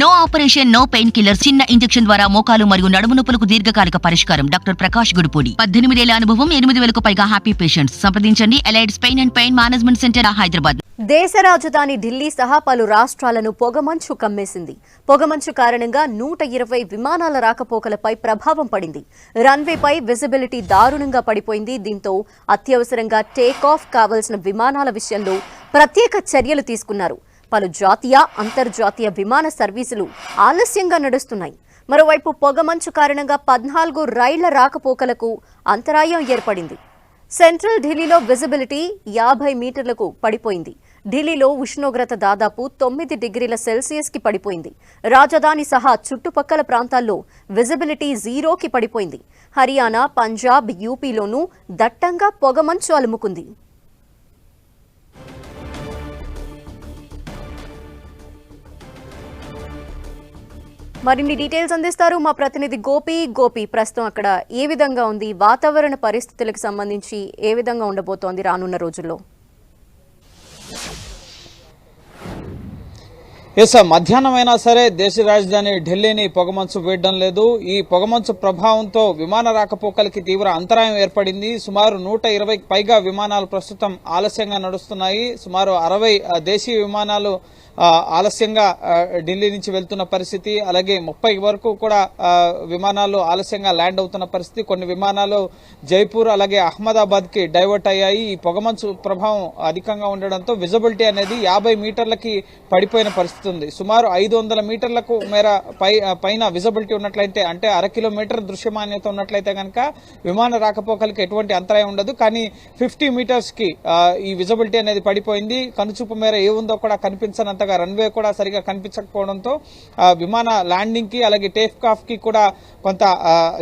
No operation no pain killer చిన్న injection ద్వారా మోకాలు మరియు నడుము నొప్పులకు దీర్ఘకాలిక పరిష్కారం. డాక్టర్ ప్రకాష్ గుడిపూడి. పద్దెనిమిదేళ్ళ అనుభవం ఎనిమిది వేలకు పైగా హ్యాపీ పేషెంట్స్ సంప్రదించండి. Allied pain and pain management centre Hyderabad. దేశ రాజధాని ఢిల్లీ సహా పలు రాష్ట్రాలను పొగమంచు కమ్మేసింది. పొగమంచు కారణంగా నూట ఇరవై విమానాల రాకపోకలపై ప్రభావం పడింది. రన్వేపై విజిబిలిటీ దారుణంగా పడిపోయింది. దీంతో అత్యవసరంగా టేక్ ఆఫ్ కావలసిన విమానాల విషయంలో ప్రత్యేక చర్యలు తీసుకున్నారు. పలు జాతీయ అంతర్జాతీయ విమాన సర్వీసులు ఆలస్యంగా నడుస్తున్నాయి. మరోవైపు పొగమంచు కారణంగా పద్నాలుగు రైళ్ళ రాకపోకలకు అంతరాయం ఏర్పడింది. సెంట్రల్ ఢిల్లీలో విజిబిలిటీ యాభై మీటర్లకు పడిపోయింది. ఢిల్లీలో ఉష్ణోగ్రత దాదాపు తొమ్మిది డిగ్రీల సెల్సియస్కి పడిపోయింది. రాజధాని సహా చుట్టుపక్కల ప్రాంతాల్లో విజిబిలిటీ జీరోకి పడిపోయింది. హర్యానా పంజాబ్ యూపీలోనూ దట్టంగా పొగమంచు అలుముకుంది. మరిన్ని డీటెయిల్స్ అందిస్తారు మా ప్రతినిధి గోపి. గోపి ప్రస్తుతం అక్కడ ఏ విధంగా ఉంది? వాతావరణ పరిస్థితులకు సంబంధించి ఏ విధంగా ఉండబోతోంది రానున్న రోజుల్లో? ఎస్ మధ్యాహ్నం అయినా సరే దేశ రాజధాని ఢిల్లీని పొగమంచు వేయడం లేదు. ఈ పొగమంచు ప్రభావంతో విమాన రాకపోకలకి తీవ్ర అంతరాయం ఏర్పడింది. సుమారు నూట ఇరవైకి పైగా విమానాలు ప్రస్తుతం ఆలస్యంగా నడుస్తున్నాయి. సుమారు అరవై దేశీయ విమానాలు ఆలస్యంగా ఢిల్లీ నుంచి వెళ్తున్న పరిస్థితి అలాగే ముప్పై వరకు కూడా విమానాలు ఆలస్యంగా ల్యాండ్ అవుతున్న పరిస్థితి కొన్ని విమానాలు జైపూర్ అలాగే అహ్మదాబాద్కి డైవర్ట్ అయ్యాయి. ఈ పొగమంచు ప్రభావం అధికంగా ఉండడంతో విజిబిలిటీ అనేది యాభై మీటర్లకి పడిపోయిన పరిస్థితి ఉంది. సుమారు ఐదు వందల మీటర్లకు మేర పై పైన విజిబిలిటీ ఉన్నట్లయితే అంటే అర కిలోమీటర్ దృశ్యమాన్యత ఉన్నట్లయితే కనుక విమాన రాకపోకలకి ఎటువంటి అంతరాయం ఉండదు. కానీ ఫిఫ్టీ మీటర్స్కి ఈ విజిబిలిటీ అనేది పడిపోయింది. కనుచూపు మేర ఏ ఉందో కూడా అంతగా రన్వే కూడా సరిగా కనిపించకపోవడంతో విమాన ల్యాండింగ్కి అలాగే టేక్ ఆఫ్కి కూడా కొంత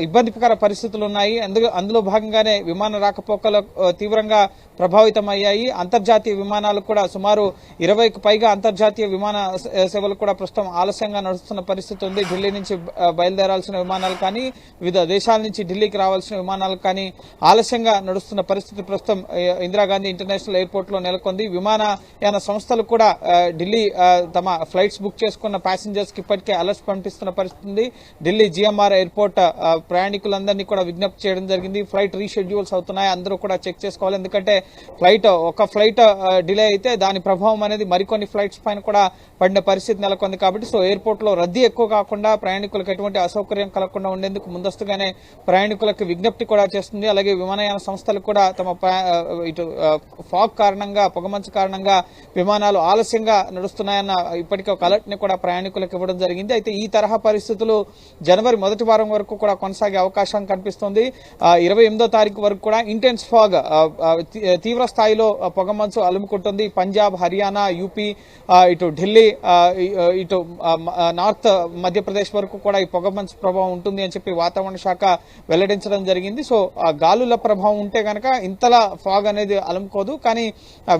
ఇబ్బందికర పరిస్థితులు ఉన్నాయి అందులో అందులో భాగంగానే విమాన రాకపోకలు తీవ్రంగా ప్రభావితమయ్యాయి. అంతర్జాతీయ విమానాలు కూడా సుమారు ఇరవైకి పైగా అంతర్జాతీయ విమాన సేవలు కూడా ప్రస్తుతం ఆలస్యంగా నడుస్తున్న పరిస్థితి ఉంది. ఢిల్లీ నుంచి బయలుదేరాల్సిన విమానాలు కానీ వివిధ దేశాల నుంచి ఢిల్లీకి రావాల్సిన విమానాలు కానీ ఆలస్యంగా నడుస్తున్న పరిస్థితి ప్రస్తుతం ఇందిరాగాంధీ ఇంటర్నేషనల్ ఎయిర్పోర్ట్లో నెలకొంది. విమానయాన సంస్థలు కూడా ఢిల్లీ తమ ఫ్లైట్స్ బుక్ చేసుకున్న ప్యాసింజర్స్కి ఇప్పటికే అలర్ట్స్ పంపిస్తున్న పరిస్థితి ఉంది ఢిల్లీ జిఎంఆర్ ఎయిర్పోర్ట్ ప్రయాణికులందరినీ కూడా విజ్ఞప్తి చేయడం జరిగింది. ఫ్లైట్ రీషెడ్యూల్స్ అవుతున్నాయి. అందరూ కూడా చెక్ చేసుకోవాలి. ఎందుకంటే ఫ్లైట్ ఒక ఫ్లైట్ డిలే అయితే దాని ప్రభావం అనేది మరికొన్ని ఫ్లైట్స్ పైన కూడా పడిన పరిస్థితి నెలకొంది కాబట్టి సో ఎయిర్పోర్ట్లో రద్దీ ఎక్కువ కాకుండా ప్రయాణికులకు ఎటువంటి అసౌకర్యం కలగకుండా ఉండేందుకు ముందస్తుగానే ప్రయాణికులకు విజ్ఞప్తి కూడా చేస్తుంది. అలాగే విమానయాన సంస్థలు కూడా తమ ఇటు ఫాగ్ కారణంగా పొగమంచు కారణంగా విమానాలు ఆలస్యంగా నడుస్తున్నాయి. వస్తున్నాయన్న ఇప్పటికే ఒక అలర్ట్ని కూడా ప్రయాణికులకు ఇవ్వడం జరిగింది. అయితే ఈ తరహా పరిస్థితులు జనవరి మొదటి వారం వరకు కూడా కొనసాగే అవకాశం కనిపిస్తుంది. ఇరవై ఎనిమిదో తారీఖు వరకు కూడా ఇంటెన్స్ ఫాగ్ తీవ్ర స్థాయిలో పొగ పొగమంచు అలుముకుంటుంది. పంజాబ్ హర్యానా యూపీ ఇటు ఢిల్లీ ఇటు నార్త్ మధ్యప్రదేశ్ వరకు కూడా ఈ పొగమంచు ప్రభావం ఉంటుంది అని చెప్పి వాతావరణ శాఖ వెల్లడించడం జరిగింది. సో గాలుల ప్రభావం ఉంటే గనక ఇంతలా ఫాగ్ అనేది అలుముకోదు. కానీ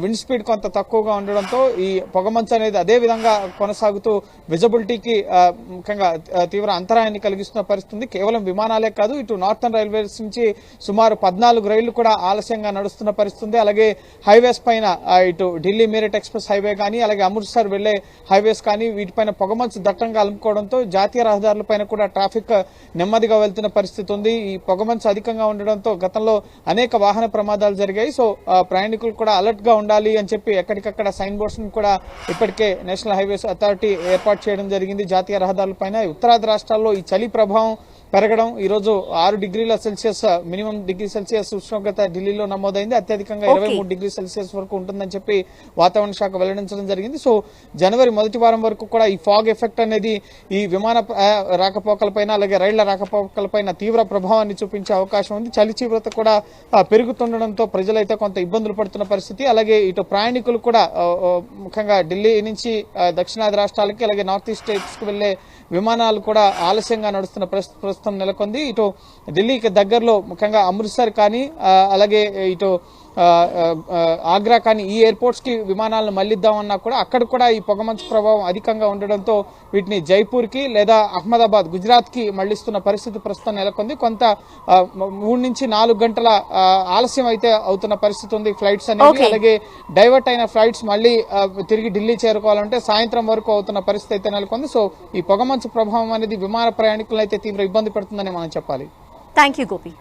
విండ్ స్పీడ్ కొంత తక్కువగా ఉండడంతో ఈ పొగమంచు అనేది అదే విధంగా కొనసాగుతూ విజిబిలిటీకి ముఖ్యంగా తీవ్ర అంతరాయాన్ని కలిగిస్తున్న పరిస్థితి కేవలం విమానాలే కాదు ఇటు నార్థన్ రైల్వేస్ నుంచి సుమారు పద్నాలుగు రైళ్ళు కూడా ఆలస్యంగా నడుస్తున్న పరిస్థితి అలాగే హైవేస్ పైన ఇటు ఢిల్లీ మీరట్ ఎక్స్ప్రెస్ హైవే కానీ అలాగే అమృత్సర్ వెళ్ళే హైవేస్ కానీ వీటిపైన పొగమంచు దట్టంగా అలుముకోవడంతో జాతీయ రహదారులపైన కూడా ట్రాఫిక్ నెమ్మదిగా వెళ్తున్న పరిస్థితి ఉంది. ఈ పొగమంచు అధికంగా ఉండడంతో గతంలో అనేక వాహన ప్రమాదాలు జరిగాయి. సో ప్రయాణికులు కూడా అలర్ట్గా ఉండాలి అని చెప్పి ఎక్కడికక్కడ సైన్ బోర్డ్స్ కూడా ఇప్పటికే నేషనల్ హైవేస్ అథారిటీ ఏర్పాటు చేయడం జరిగింది. జాతీయ రహదారులపైన ఉత్తరాది రాష్ట్రాల్లో ఈ చలి ప్రభావం పెరగడం ఈ రోజు ఆరు డిగ్రీల సెల్సియస్ మినిమం డిగ్రీ సెల్సియస్ ఉష్ణోగ్రత ఢిల్లీలో నమోదైంది. అత్యధికంగా ఇరవై మూడు డిగ్రీ సెల్సియస్ వరకు ఉంటుందని చెప్పి వాతావరణ శాఖ వెల్లడించడం జరిగింది. సో జనవరి మొదటి వారం వరకు కూడా ఈ ఫాగ్ ఎఫెక్ట్ అనేది ఈ విమాన రాకపోకలపైన అలాగే రైళ్ళ రాకపోకలపైన తీవ్ర ప్రభావాన్ని చూపించే అవకాశం ఉంది. చలి తీవ్రత కూడా పెరుగుతుండడంతో ప్రజలైతే కొంత ఇబ్బందులు పడుతున్న పరిస్థితి. అలాగే ఇటు ప్రయాణికులు కూడా ముఖ్యంగా ఢిల్లీ నుంచి దక్షిణాది రాష్ట్రాలకి అలాగే నార్త్ ఈస్ట్ స్టేట్స్కు వెళ్ళే విమానాలు కూడా ఆలస్యంగా నడుస్తున్న పరిస్థితి ప్రస్తుతం నెలకొంది. ఇటు ఢిల్లీకి దగ్గరలో ముఖ్యంగా అమృత్సర్ కానీ అలాగే ఇటు ఆగ్రా కానీ ఈ ఎయిర్పోర్ట్స్కి విమానాలను మళ్ళిద్దామన్నా కూడా అక్కడ కూడా ఈ పొగమంచు ప్రభావం అధికంగా ఉండడంతో వీటిని జైపూర్కి లేదా అహ్మదాబాద్ గుజరాత్కి మళ్ళిస్తున్న పరిస్థితి ప్రస్తుతం నెలకొంది. కొంత మూడు నుంచి నాలుగు గంటల ఆలస్యం అయితే అవుతున్న పరిస్థితి ఉంది. ఫ్లైట్స్ అనేవి. అలాగే డైవర్ట్ అయిన ఫ్లైట్స్ మళ్ళీ తిరిగి ఢిల్లీ చేరుకోవాలంటే సాయంత్రం వరకు అవుతున్న పరిస్థితి అయితే నెలకొంది. సో ఈ పొగమంచు ప్రభావం అనేది విమాన ప్రయాణికులను అయితే తీవ్ర ఇబ్బంది పెడుతుందని మనం చెప్పాలి. Thank you Gopi